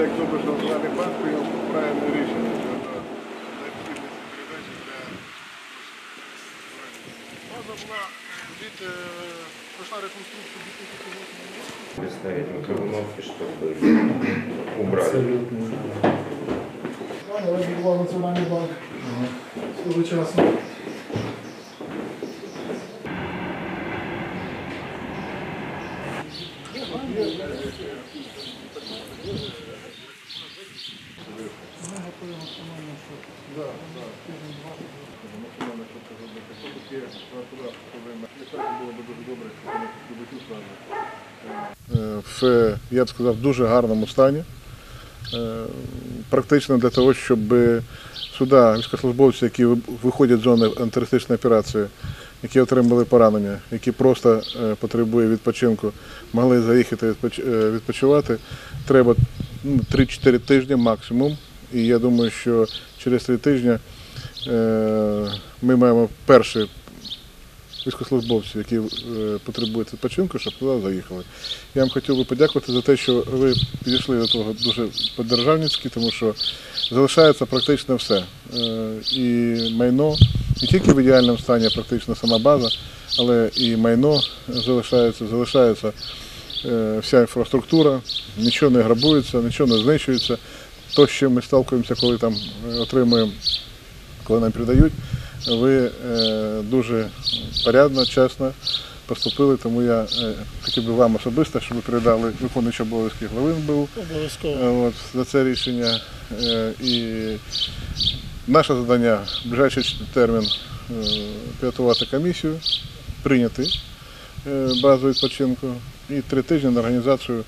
як добре, що національний банк прийняв правильне рішення щодо е, необхідності передачі для База була від е, пройшла убрали. Банк свого часу. Thank. В, я б сказав, дуже гарному стані. Е, Практично для того, щоб сюди військовослужбовці, які виходять з зони антитерористичної операції, які отримали поранення, які просто е, потребують відпочинку, могли заїхати е, відпочивати. Треба ну, 3-4 тижні максимум. І я думаю, що через 3 тижні е, ми маємо перші військовослужбовців, які е, потребують відпочинку, щоб туди заїхали. Я вам хотів би подякувати за те, що ви підійшли до того дуже по-державницьки, тому що залишається практично все. Е, І майно не тільки в ідеальному стані, а практично сама база, але і майно залишається, залишається вся інфраструктура, нічого не грабується, нічого не знищується. То, з чим ми сталкуємося, коли там е, отримуємо коли нам передають, ви е, дуже порядно, чесно поступили, тому я е, хотів би вам особисто, щоб ви передали виконуючий обов'язки глави НБУ Обов'язково. е, от, за це рішення. І наше завдання в ближайший термін підготувати комісію, прийняти базу відпочинку і три тижні на організацію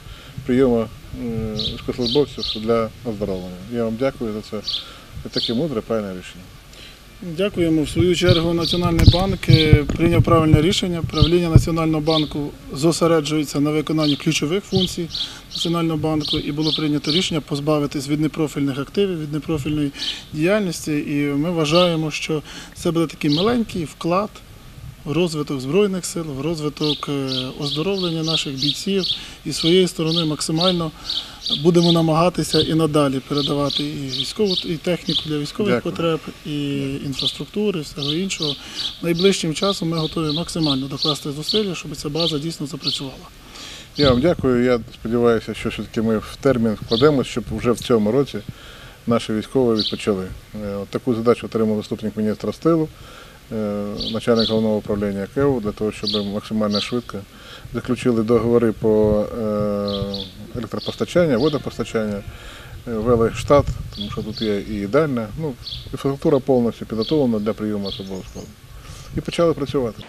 прийому е, військовослужбовців для оздоровлення. Я вам дякую за це. Це таке мудре, правильне рішення. Дякуємо. В свою чергу Національний банк е, прийняв правильне рішення. Правління Національного банку зосереджується на виконанні ключових функцій Національного банку і було прийнято рішення позбавитись від непрофільних активів, від непрофільної діяльності. І ми вважаємо, що це буде такий маленький вклад в розвиток Збройних сил, в розвиток е, оздоровлення наших бійців і з своєї сторони максимально будемо намагатися і надалі передавати і військову і техніку для військових Дякую. потреб, і інфраструктури, і всього іншого. Найближчим часом ми готові максимально докласти зусилля, щоб ця база дійсно запрацювала. Я вам дякую. Я сподіваюся, що все-таки ми в термін вкладемося, щоб вже в цьому році наші військові відпочили. Е, Таку задачу отримав заступник міністра стилу, начальник головного управління КЕУ, для того, щоб максимально швидко заключили договори по е, електропостачанню, водопостачанню, вели штат, тому що тут є і їдальня. Ну, інфраструктура повністю підготовлена для прийому особового складу. І почали працювати.